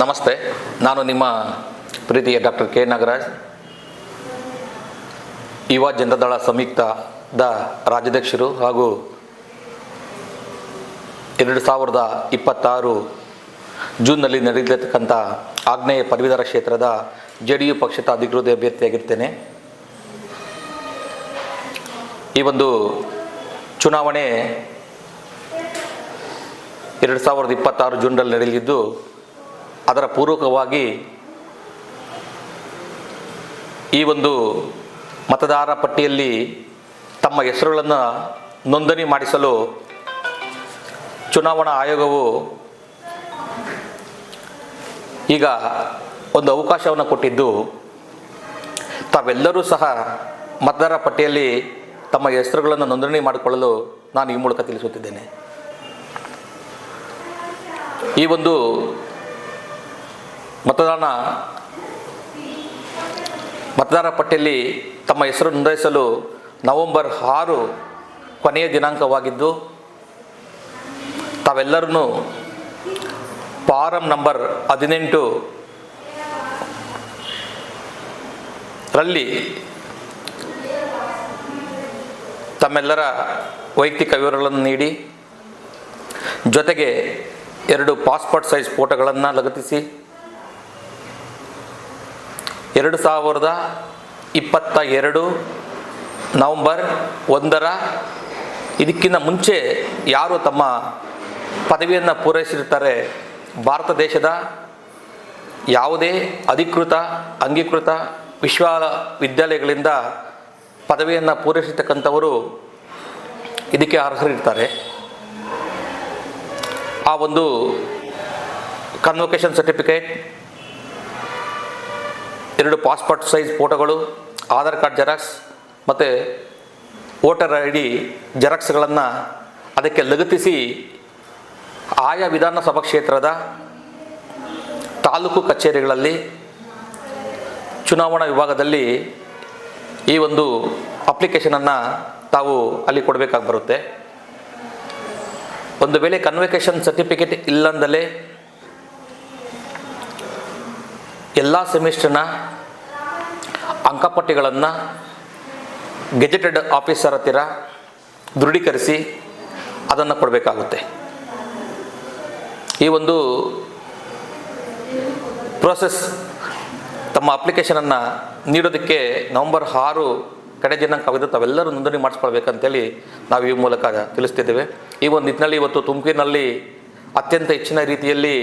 ನಮಸ್ತೆ, ನಾನು ನಿಮ್ಮ ಪ್ರೀತಿಯ ಡಾಕ್ಟರ್ ಕೆ ನಾಗರಾಜ್. ಯುವ ಜನತಾದಳ ಸಂಯುಕ್ತದ ರಾಜ್ಯಾಧ್ಯಕ್ಷರು ಹಾಗೂ ಎರಡು ಸಾವಿರದ ಇಪ್ಪತ್ತಾರು ಜೂನ್ನಲ್ಲಿ ನಡೆಯತಕ್ಕಂಥ ಆಗ್ನೇಯ ಪದವೀಧರ ಕ್ಷೇತ್ರದ ಜೆ ಡಿ ಯು ಪಕ್ಷದ ಅಧಿಕೃತ ಅಭ್ಯರ್ಥಿಯಾಗಿರ್ತೇನೆ ಈ ಒಂದು ಚುನಾವಣೆ ಎರಡು ಸಾವಿರದ ಇಪ್ಪತ್ತಾರು ಜೂನ್ನಲ್ಲಿ ನಡೆಯಲಿದ್ದು ಅದರ ಪೂರ್ವಕವಾಗಿ ಈ ಒಂದು ಮತದಾರ ಪಟ್ಟಿಯಲ್ಲಿ ತಮ್ಮ ಹೆಸರುಗಳನ್ನು ನೋಂದಣಿ ಮಾಡಿಸಲು ಚುನಾವಣಾ ಆಯೋಗವು ಈಗ ಒಂದು ಅವಕಾಶವನ್ನು ಕೊಟ್ಟಿದ್ದು, ತಾವೆಲ್ಲರೂ ಸಹ ಮತದಾರ ಪಟ್ಟಿಯಲ್ಲಿ ತಮ್ಮ ಹೆಸರುಗಳನ್ನು ನೋಂದಣಿ ಮಾಡಿಕೊಳ್ಳಲು ನಾನು ಈ ಮೂಲಕ ತಿಳಿಸುತ್ತಿದ್ದೇನೆ. ಈ ಒಂದು ಮತದಾನ, ಮತದಾರ ಪಟ್ಟಿಯಲ್ಲಿ ತಮ್ಮ ಹೆಸರು ನೋಂದಾಯಿಸಲು ನವೆಂಬರ್ ಆರು ಕೊನೆಯ ದಿನಾಂಕವಾಗಿದ್ದು ತಾವೆಲ್ಲರೂ ಫಾರಂ ನಂಬರ್ ಹದಿನೆಂಟು ರಲ್ಲಿ ತಮ್ಮೆಲ್ಲರ ವೈಯಕ್ತಿಕ ವಿವರಗಳನ್ನು ನೀಡಿ, ಜೊತೆಗೆ ಎರಡು ಪಾಸ್ಪೋರ್ಟ್ ಸೈಜ್ ಫೋಟೋಗಳನ್ನು ಲಗತ್ತಿಸಿ ಎರಡು ಸಾವಿರದ ಇಪ್ಪತ್ತ ಎರಡು ನವಂಬರ್ ಒಂದರ ಇದಕ್ಕಿಂತ ಮುಂಚೆ ಯಾರು ತಮ್ಮ ಪದವಿಯನ್ನು ಪೂರೈಸಿರ್ತಾರೆ? ಭಾರತ ದೇಶದ ಯಾವುದೇ ಅಧಿಕೃತ, ಅಂಗೀಕೃತ ವಿಶ್ವವಿದ್ಯಾಲಯಗಳಿಂದ ಪದವಿಯನ್ನು ಪೂರೈಸಿರ್ತಕ್ಕಂಥವರು ಇದಕ್ಕೆ ಅರ್ಹರಿರ್ತಾರೆ. ಆ ಒಂದು ಕನ್ವೊಕೇಶನ್ ಸರ್ಟಿಫಿಕೇಟ್ ಎರಡು ಪಾಸ್ಪೋರ್ಟ್ ಸೈಜ್ ಫೋಟೋಗಳು, ಆಧಾರ್ ಕಾರ್ಡ್ ಜೆರಾಕ್ಸ್ ಮತ್ತು ವೋಟರ್ ಐ ಡಿ ಜೆರಾಕ್ಸ್ಗಳನ್ನು ಅದಕ್ಕೆ ಲಗತ್ತಿಸಿ ಆಯಾ ವಿಧಾನಸಭಾ ಕ್ಷೇತ್ರದ ತಾಲೂಕು ಕಚೇರಿಗಳಲ್ಲಿ ಚುನಾವಣಾ ವಿಭಾಗದಲ್ಲಿ ಈ ಒಂದು ಅಪ್ಲಿಕೇಶನನ್ನು ತಾವು ಅಲ್ಲಿ ಕೊಡಬೇಕಾಗಿ ಬರುತ್ತೆ. ಒಂದು ವೇಳೆ ಕನ್ವೆಕೇಶನ್ ಸರ್ಟಿಫಿಕೇಟ್ ಇಲ್ಲಂದಲೇ ಎಲ್ಲ ಸೆಮಿಸ್ಟರ್ನ ಅಂಕಪಟ್ಟಿಗಳನ್ನು ಗೆಜೆಟೆಡ್ ಆಫೀಸರ್ ಹತ್ತಿರ ದೃಢೀಕರಿಸಿ ಅದನ್ನು ಕೊಡಬೇಕಾಗುತ್ತೆ. ಈ ಒಂದು ಪ್ರೋಸೆಸ್ ತಮ್ಮ ಅಪ್ಲಿಕೇಶನನ್ನು ನೀಡೋದಕ್ಕೆ ನವಂಬರ್ ಆರು ಕಡೆ ದಿನಾಂಕವಿದ್ದು ತಾವೆಲ್ಲರೂ ನೋಂದಣಿ ಮಾಡಿಸ್ಕೊಳ್ಬೇಕಂತೇಳಿ ನಾವು ಈ ಮೂಲಕ ತಿಳಿಸ್ತಿದ್ದೇವೆ. ಈ ಒಂದು ನಿಟ್ಟಿನಲ್ಲಿ ಇವತ್ತು ತುಮಕೂರಿನಲ್ಲಿ ಅತ್ಯಂತ ಹೆಚ್ಚಿನ ರೀತಿಯಲ್ಲಿ